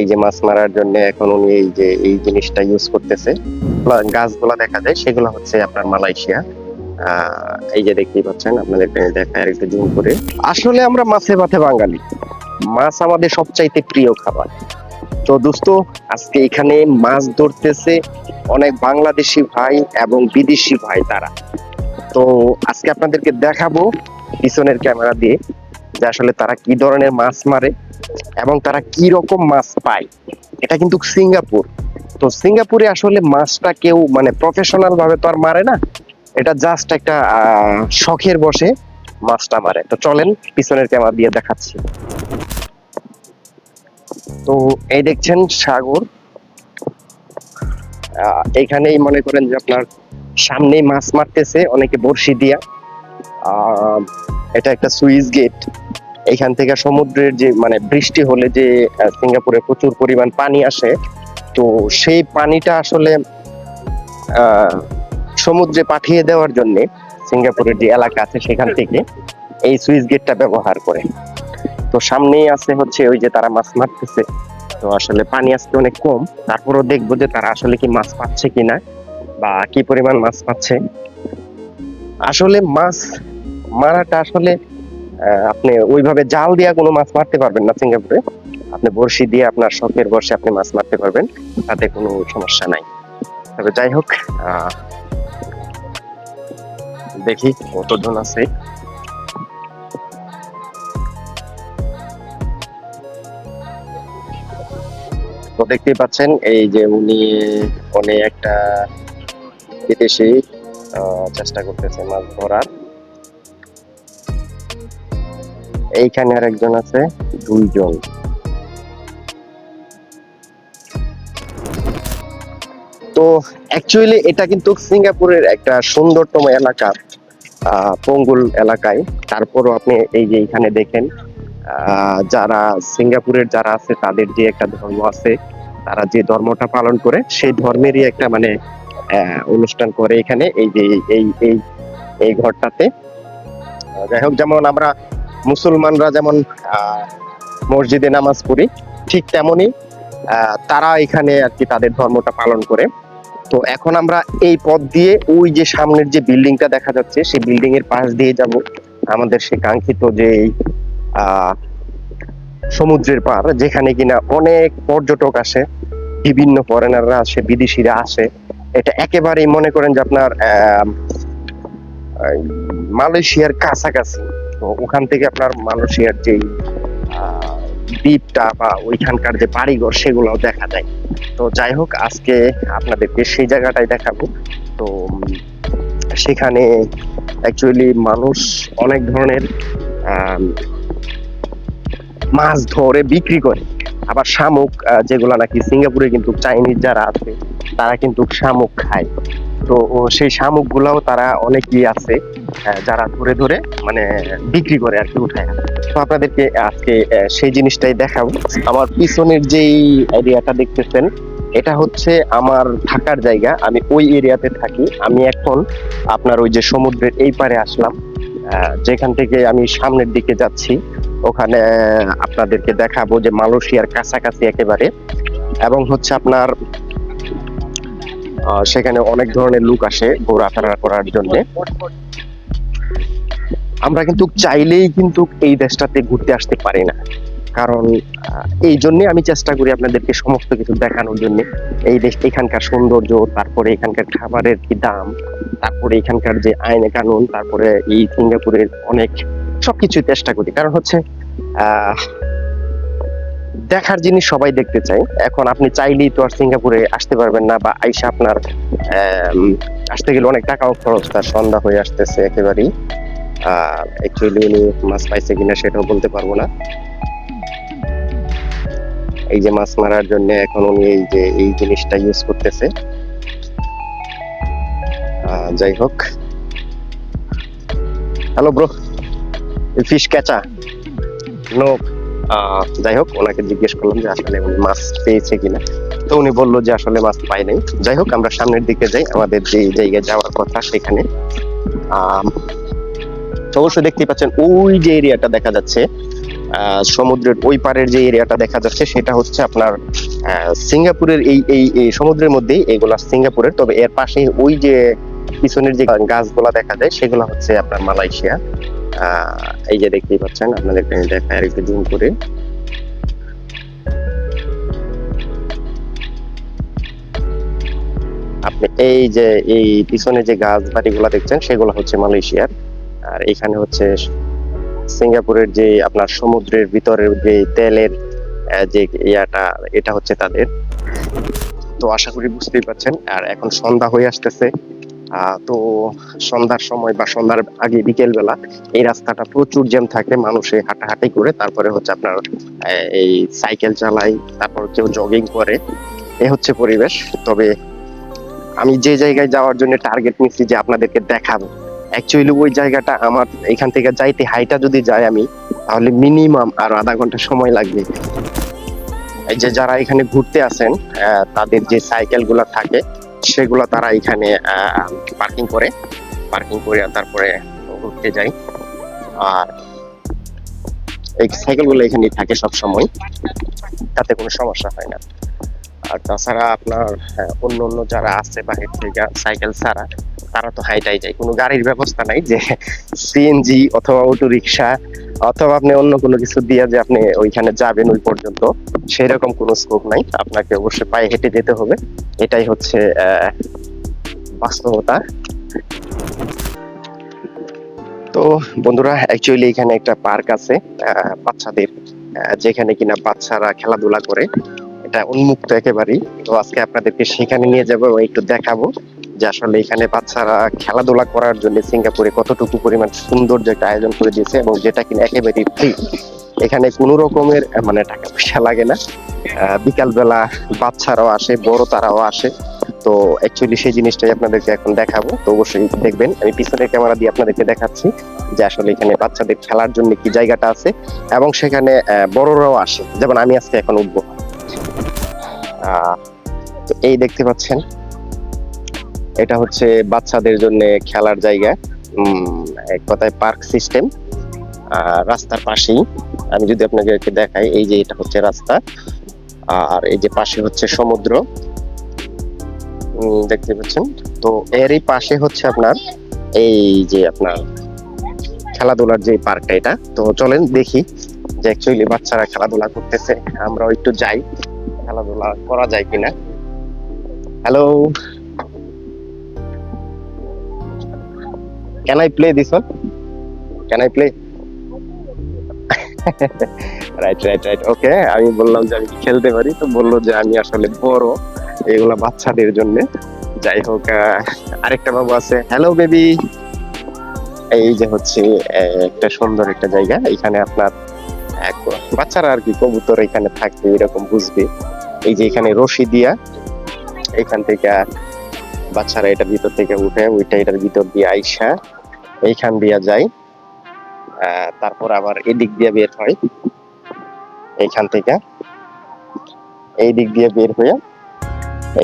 এই যে মাছ মারার জন্য এখন উনি এই যে, এই জিনিসটা ইউজ করতেছে। গাছগুলা দেখা যায়, সেগুলো হচ্ছে আপনার মালয়েশিয়া। এই যে দেখতেই পাচ্ছেন, আপনাদের দেখায় একটু জুম করে। আসলে আমরা মাছে ভাতে বাঙালি। মাছ আমাদের সবচাইতে প্রিয় খাবার। তো দোস্ত, আজকে এখানে মাছ ধরতেছে অনেক বাংলাদেশি ভাই এবং বিদেশি ভাই তারা। তো আজকে আপনাদেরকে দেখাবো পিছনের ক্যামেরা দিয়ে যে আসলে তারা কি ধরনের মাছ মারে। এবং তারা কি রকম মাছ পায়? এটা কিন্তু সিঙ্গাপুর। তো সিঙ্গাপুরে আসলে মাছটা কেউ মানে প্রফেশনাল ভাবে তো আর মারে না। এটা জাস্ট একটা শখের বসে মাছটা মারে। তো চলেন পিছনের ক্যামেরা দিয়ে দেখাচ্ছি। তো এই দেখছেন সাগর। আহ, এইখানেই মনে করেন যে আপনার সামনেই মাছ মারতেছে অনেকে বড়শি দিয়া। এটা একটা সুইস গেট। এইখান থেকে সমুদ্রের যে মানে বৃষ্টি হলে যে সিঙ্গাপুরে প্রচুর পরিমাণ পানি আসে, তো সেই পানিটা আসলে সমুদ্রে পাঠিয়ে দেওয়ার জন্য সিঙ্গাপুরের যে এলাকা আছে সেখান থেকে এই সুইচ গেটটা ব্যবহার করে। তো সামনেই আছে হচ্ছে ওই যে তারা মাছ মারতেছে। তো আসলে পানি আজকে অনেক কম। তারপরও দেখব যে তারা আসলে কি মাছ পাচ্ছে কিনা বা কি পরিমাণ মাছ পাচ্ছে। আসলে মাছ মারাটা আসলে আপনি ওইভাবে জাল দিয়ে কোনো মাছ মারতে পারবেন না সিঙ্গাপুরে। আপনি বড়শি দিয়ে আপনার শখের বর্ষে আপনি মাছ মারতে পারবেন, তাতে কোনো সমস্যা নাই। তবে যাই হোক দেখি কতজন আছে। তো দেখতেই পাচ্ছেন, এই যে উনি অনেক একটা বিদেশি চেষ্টা করতেছে মাছ ধরার। এইখানে আর একজন আছে, দুইজন। তো অ্যাকচুয়ালি এটা কিন্তু সিঙ্গাপুরের একটা সুন্দরতম এলাকা পঙ্গুল এলাকায়। তারপরও আপনি এই যে এখানে দেখেন যারা সিঙ্গাপুরের যারা আছে, তাদের যে একটা ধর্ম আছে, তারা যে ধর্মটা পালন করে, সেই ধর্মেরই একটা মানে অনুষ্ঠান করে এখানে। এই যে এই- এই এই ঘরটাতে। যাই হোক, যেমন আমরা মুসলমানরা যেমন মসজিদে নামাজ পড়ি ঠিক তেমনি আহ, তারা এখানে আর কি তাদের ধর্মটা পালন করে। তো এখন আমরা এই পথ দিয়ে ওই যে সামনের যে বিল্ডিংটা দেখা যাচ্ছে সেই বিল্ডিং এর পাশ দিয়ে যাব। আমাদের সে কাঙ্ক্ষিত যে সমুদ্রের পার যেখানে কিনা অনেক পর্যটক আসে বিভিন্ন ফরেনাররা আসে বিদেশিরা আসে। এটা একেবারেই মনে করেন যে আপনার মালয়েশিয়ার কাছাকাছি। তো ওখান থেকে আপনার মালয়েশিয়ার যে দ্বীপটা বা ওইখানকার যে বাড়িঘর সেগুলোও দেখা যায়। তো যাই হোক, আজকে আপনাদেরকে সেই জায়গাটাই দেখাবো। তো সেখানে অ্যাকচুয়ালি মানুষ অনেক ধরনের মাছ ধরে বিক্রি করে। আবার শামুক যেগুলো নাকি সিঙ্গাপুরে কিন্তু চাইনিজ যারা আছে, তারা কিন্তু শামুক খায়। তো সেই শামুক গুলাও তারা অনেকেই আছে যারা ধরে ধরে মানে বিক্রি করে আর কি উঠায়। তো আপনাদেরকে আজকে সেই জিনিসটাই দেখাবো। আমার পিছনের যেই এরিয়াটা দেখতেছেন, এটা হচ্ছে আমার থাকার জায়গা। আমি ওই এরিয়াতে থাকি। আমি এখন আপনার ওই যে সমুদ্রের এই পারে আসলাম। যেখান থেকে আমি সামনের দিকে যাচ্ছি, ওখানে আপনাদেরকে দেখাবো যে মালয়েশিয়ার কাছাকাছি একেবারে। এবং হচ্ছে আপনার সেখানে অনেক ধরনের লোক আসে ঘোরাফেরা করার জন্য। আমরা কিন্তু চাইলেই কিন্তু এই দেশটাতে ঘুরতে আসতে পারি না। কারণ এই জন্য আমি চেষ্টা করি আপনাদেরকে সমস্ত কিছু দেখানোর জন্য। এই দেশ, এখানকার সৌন্দর্য, তারপরে এখানকার খাবারের কি দাম, তারপরে এখানকার যে আইন কানুন, তারপরে এই সিঙ্গাপুরের অনেক সবকিছু চেষ্টা করি। কারণ হচ্ছে দেখার জিনিস সবাই দেখতে চায়। এখন আপনি চাইলেই তো আর সিঙ্গাপুরে আসতে পারবেন না বা আইসা আপনার আসতে গেলে অনেক টাকাও খরচ, তার সন্ধ্যা হয়ে আসতেছে একেবারেই। অ্যাকচুয়ালি উনি মাছ পাইছে কিনা সেটাও বলতে পারব না। এই যে মাছ মারার জন্য এখন উনি এই যে, এই জিনিসটা ইউজ করতেছে। যাই হোক। হ্যালো ব্রো ফিশ ক্যাচা নো যাই হোক, ওনাকে জিজ্ঞেস করলাম যে আসলে উনি মাছ পেয়েছে কিনা। তো উনি বলল যে আসলে মাছ পাই নাই। যাই হোক, আমরা সামনের দিকে যাই, আমাদের যে জায়গায় যাওয়ার কথা সেখানে। অবশ্যই দেখতে পাচ্ছেন, ওই যে এরিয়াটা দেখা যাচ্ছে সমুদ্রের ওই পারের যে এরিয়াটা দেখা যাচ্ছে, সেটা হচ্ছে আপনার সিঙ্গাপুরের এই এই সমুদ্রের মধ্যেই, এগুলা সিঙ্গাপুরের। তবে এর পাশে ওই যে পিছনের যে গাছগুলা দেখা যায়, সেগুলো হচ্ছে আপনার মালয়েশিয়া। এই যে দেখতেই পাচ্ছেন আপনাদেরকে দেখাই আর একটু জুম করে। আপনি এই যে, এই পিছনে যে গাছ বাড়িগুলো দেখছেন, সেগুলো হচ্ছে মালয়েশিয়ার। আর এখানে হচ্ছে সিঙ্গাপুরের যে আপনার সমুদ্রের ভিতরের যে তেলের যে ইয়াটা, এটা হচ্ছে তাদের। তো আশা করি বুঝতেই পারছেন। আর এখন সন্ধ্যা হয়ে আসতেছে। তো সন্ধ্যার সময় বা সন্ধ্যার আগে বিকেল বেলা এই রাস্তাটা প্রচুর জ্যাম থাকে, মানুষে হাঁটাহাঁটি করে, তারপরে হচ্ছে আপনার এই সাইকেল চালায়, তারপর কেউ জগিং করে। এ হচ্ছে পরিবেশ। তবে আমি যে জায়গায় যাওয়ার জন্য টার্গেট নিচ্ছি যে আপনাদেরকে দেখাবো। অ্যাকচুয়ালি ওই জায়গাটা আমার, এখান থেকে যাইতে হাইটা যদি যাই আমি, তাহলে মিনিমাম আর আধা ঘণ্টা সময় লাগবে। এই যে যারা এখানে ঘুরতে আসেন তাদের যে সাইকেলগুলা থাকে সেগুলো তারা এখানে পার্কিং করে। পার্কিং করে তারপরে ঘুরতে যায়। আর এই সাইকেলগুলো এখানে এখানেই থাকে সব সময় তাতে কোনো সমস্যা হয় না। আর তাছাড়া আপনার হ্যাঁ, অন্য অন্য যারা আছে বাহির থেকে সাইকেল ছাড়া তারা তো হাইটাই যায়। কোনো গাড়ির ব্যবস্থা নাই যে সিএনজি অথবা অটো রিক্সা অথবা আপনি অন্য কোনো কিছু দিয়ে যে আপনি ওইখানে যাবেন ওই পর্যন্ত, সেরকম কোনো স্কোপ নাই। আপনাকে অবশ্যই পায়ে হেঁটে যেতে হবে। এটাই হচ্ছে বাস্তবতা। তো বন্ধুরা অ্যাকচুয়ালি এখানে একটা পার্ক আছে বাচ্চাদের যেখানে কিনা বাচ্চারা খেলাধুলা করে। এটা উন্মুক্ত একেবারেই। তো আজকে আপনাদেরকে সেখানে নিয়ে যাব একটু দেখাবো। যে আসলে এখানে বাচ্চারা খেলাধুলা করার জন্য সিঙ্গাপুরে কতটুকু পরিমাণ সৌন্দর্য একটা আয়োজন করে দিয়েছে এবং যেটা কিনা একেবারেই ফ্রি এখানে কোনো রকমের মানে টাকা পয়সা লাগে না। বিকাল বেলা বাচ্চারাও আসে, বড় তারাও আসে। তো অ্যাকচুয়ালি সেই জিনিসটাই আপনাদেরকে এখন দেখাবো। তো অবশ্যই দেখবেন। আমি পিছনের ক্যামেরা দিয়ে আপনাদেরকে দেখাচ্ছি যে আসলে এখানে বাচ্চাদের খেলার জন্য কি জায়গাটা আছে এবং সেখানে বড়রাও আসে। যেমন আমি আজকে এখন উঠবো। তো এই দেখতে পাচ্ছেন। এটা হচ্ছে বাচ্চাদের জন্য খেলার জায়গা। এক কথায় পার্ক সিস্টেম। রাস্তার পাশেই, আমি যদি আপনাকে দেখাই, এই যে এটা হচ্ছে রাস্তা। আর এই যে পাশে হচ্ছে সমুদ্র। দেখতে পাচ্ছেন? তো এরই পাশে হচ্ছে আপনার, এই যে আপনার খেলাধুলার যে পার্কটা এটা। তো চলেন দেখি যে অ্যাকচুয়ালি বাচ্চারা খেলাধুলা করতেছে। আমরাও একটু যাই, খেলাধুলা করা যায় কিনা। Hello can I play this one can I play right right right okay আমি বললাম যে আমি খেলতে পারি, তো বলল যে আমি আসলে বড় এগুলা বাচ্চাদের জন্য। যাই হোক আরেকটা বাবু আছে। হ্যালো বেবি এই যে হচ্ছে একটা সুন্দর একটা জায়গা। এখানে আপনার বাচ্চারা আর কি কবুতর এখানে থাকবে, এরকম বুঝবে। এই যে এখানে রশি দিয়া এখান থেকে বাচ্চারা এটার ভিতর থেকে উঠে ওইটা এটার ভিতর দিয়ে আইসা এইখান দিয়া যায়। তারপর আবার এদিক দিয়ে বের হয়। এইখান থেকে এই দিক দিয়ে বের হয়ে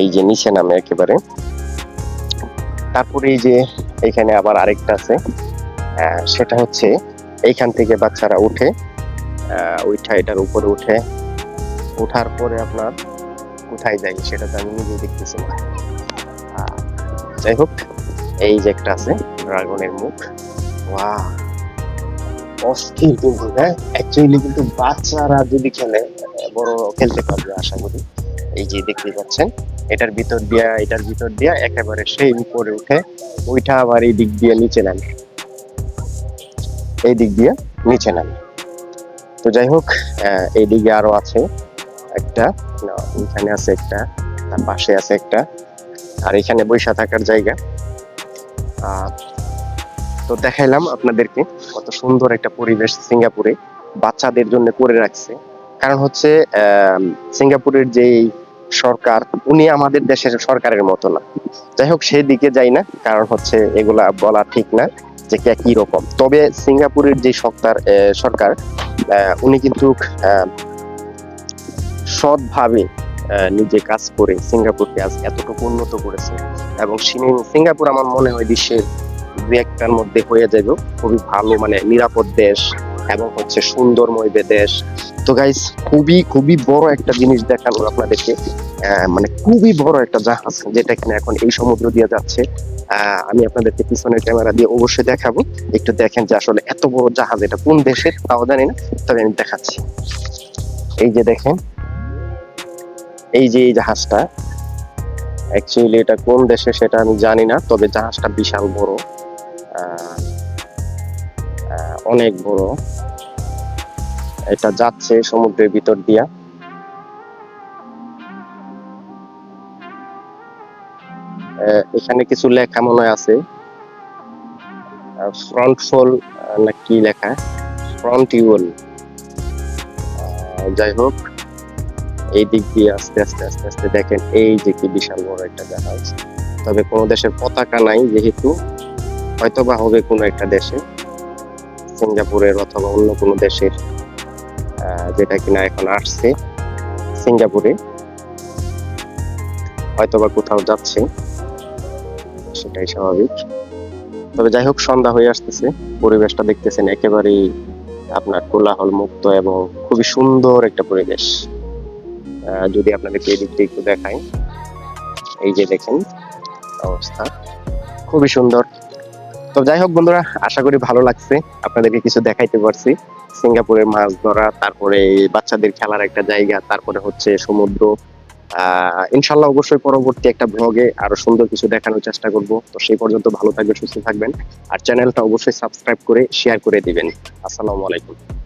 এই যে নিচে নামে একেবারে। তারপরে এই যে এখানে আবার আরেকটা আছে। সেটা হচ্ছে এইখান থেকে বাচ্চারা উঠে ওইটা এটার উপরে উঠে। ওঠার পরে আপনার কোথায় যায় সেটা তো আমি নিজে দেখতেছি না। যাই হোক, এই যে একটা আছে, ড্রাগনের মুখ। ওয়াও, অস্থির কিন্তু হ্যাঁ? অ্যাকচুয়ালি কিন্তু বাচ্চারা যদি খেলে, বড় খেলতে পারবে, আশা করি। এই যে দেখতে পাচ্ছেন, এটার ভিতর দিয়া, এটার ভিতর দিয়া একেবারে সেই উপরে উঠে ওইটা আবার এই দিক দিয়ে নিচে নামে। এই দিক দিয়ে নিচে নামে। তো যাই হোক এই দিকে আরও আছে একটা এখানে আছে একটা, তার পাশে আছে একটা। আর এখানে বৈশা থাকার জায়গা। তো দেখাইলাম আপনাদেরকে কত সুন্দর একটা পরিবেশ সিঙ্গাপুরে বাচ্চাদের জন্য করে রাখছে। কারণ হচ্ছে সিঙ্গাপুরের যেই সরকার, উনি আমাদের দেশের সরকারের মতো না। যাই হোক সেই দিকে যাই না, কারণ হচ্ছে এগুলা বলা ঠিক না যে কে কি রকম। তবে সিঙ্গাপুরের যে সরকার সরকার উনি কিন্তু সৎভাবে নিজে কাজ করে সিঙ্গাপুরকে আজ এতটুকু উন্নত করেছে। এবং সিঙ্গাপুর আমার মনে হয় বিশ্বের দু একটার মধ্যে হয়ে যাবে। খুবই ভালো মানে নিরাপদ দেশ এবং হচ্ছে সুন্দরময় দেশ। তো গাইস খুবই খুবই বড় একটা জিনিস দেখানো আপনাদেরকে। মানে খুবই বড় একটা জাহাজ যেটা কিনা এখন এই সমুদ্র দিয়ে যাচ্ছে। আমি আপনাদেরকে পিছনের ক্যামেরা দিয়ে অবশ্যই দেখাবো। একটু দেখেন যে আসলে এত বড় জাহাজ এটা কোন দেশের, তাও জানি না। তবে আমি দেখাচ্ছি। এই যে দেখেন এই যে এই জাহাজটা অ্যাকচুয়ালি এটা কোন দেশে সেটা আমি জানি না, তবে জাহাজটা বিশাল বড় অনেক বড়। এটা যাচ্ছে সমুদ্রের ভিতর দিয়া। এখানে কিছু লেখা মনে আছে। ফ্রন্ট ফোল না কি লেখা? ফ্রন্ট ইউল যাই হোক। এই দিক দিয়ে আস্তে আস্তে আস্তে আস্তে দেখেন এই যে কি বিশাল বড় একটা জাহাজ তবে কোনো দেশের পতাকা নাই যেহেতু হয়তো বা হবে কোনো একটা দেশে, সিঙ্গাপুরের অথবা অন্য কোনো দেশের যেটা কিনা এখন আসছে, সিঙ্গাপুরে। হয়তো বা কোথাও যাচ্ছে, সেটাই স্বাভাবিক। তবে যাই হোক, সন্ধ্যা হয়ে আসতেছে, পরিবেশটা দেখতেছেন একেবারেই আপনার কোলাহল মুক্ত এবং খুবই সুন্দর একটা পরিবেশ। যদি আপনাদেরকে এই দিয়ে একটু দেখাই। এই যে দেখেন, অবস্থা। খুবই সুন্দর। তো যাই হোক বন্ধুরা, আশা করি ভালো লাগছে। আপনাদেরকে কিছু দেখাইতে পারছি। সিঙ্গাপুরের মাছ ধরা, তারপরে বাচ্চাদের খেলার একটা জায়গা, তারপরে হচ্ছে সমুদ্র। ইনশাল্লাহ অবশ্যই পরবর্তী একটা ব্লগে আরও সুন্দর কিছু দেখানোর চেষ্টা করব। তো সেই পর্যন্ত ভালো থাকবেন, সুস্থ থাকবেন। আর চ্যানেলটা অবশ্যই সাবস্ক্রাইব করে শেয়ার করে দিবেন। আসসালামু আলাইকুম।